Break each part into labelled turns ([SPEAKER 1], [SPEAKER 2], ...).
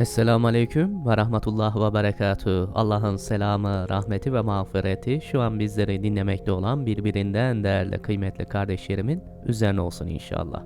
[SPEAKER 1] Esselamu Aleyküm ve Rahmetullah ve Berekatuhu. Allah'ın selamı, rahmeti ve mağfireti şu an bizleri dinlemekte olan birbirinden değerli kıymetli kardeşlerimin üzerine olsun inşallah.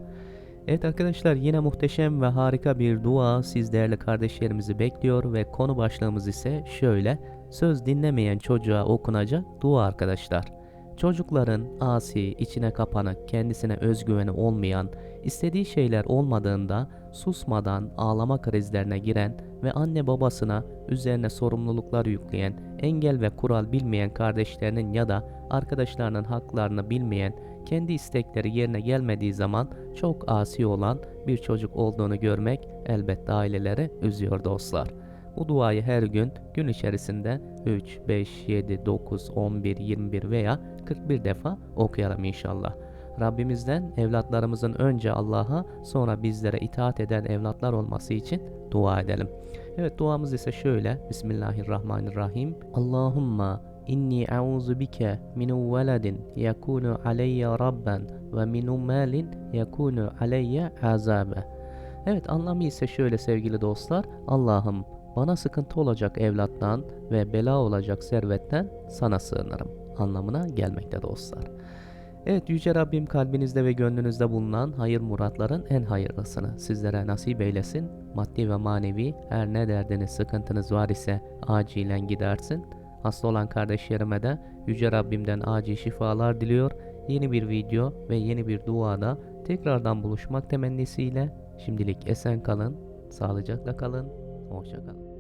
[SPEAKER 1] Evet arkadaşlar yine muhteşem ve harika bir dua siz değerli kardeşlerimizi bekliyor ve konu başlığımız ise şöyle söz dinlemeyen çocuğa okunacak dua arkadaşlar. Çocukların asi, içine kapanık, kendisine özgüveni olmayan, istediği şeyler olmadığında susmadan ağlama krizlerine giren ve anne babasına üzerine sorumluluklar yükleyen, engel ve kural bilmeyen kardeşlerinin ya da arkadaşlarının haklarını bilmeyen, kendi istekleri yerine gelmediği zaman çok asi olan bir çocuk olduğunu görmek elbette aileleri üzüyor dostlar. Bu duayı her gün gün içerisinde 3, 5, 7, 9, 11, 21 veya 41 defa okuyalım inşallah. Rabbimizden evlatlarımızın önce Allah'a sonra bizlere itaat eden evlatlar olması için dua edelim. Evet duamız ise şöyle. Bismillahirrahmanirrahim. Allahumma inni a'udzu bike min veledin yakunu aleyye rabben ve min malin yakunu aleyye azabe. Evet anlamı ise şöyle sevgili dostlar. Allah'ım bana sıkıntı olacak evlattan ve bela olacak servetten sana sığınırım anlamına gelmekte dostlar. Evet Yüce Rabbim kalbinizde ve gönlünüzde bulunan hayır muratların en hayırlısını sizlere nasip eylesin. Maddi ve manevi her ne derdiniz sıkıntınız var ise acilen gidersin. Hasta olan kardeşlerime de Yüce Rabbimden acil şifalar diliyor. Yeni bir video ve yeni bir duada tekrardan buluşmak temennisiyle şimdilik esen kalın, sağlıcakla kalın, 我晓得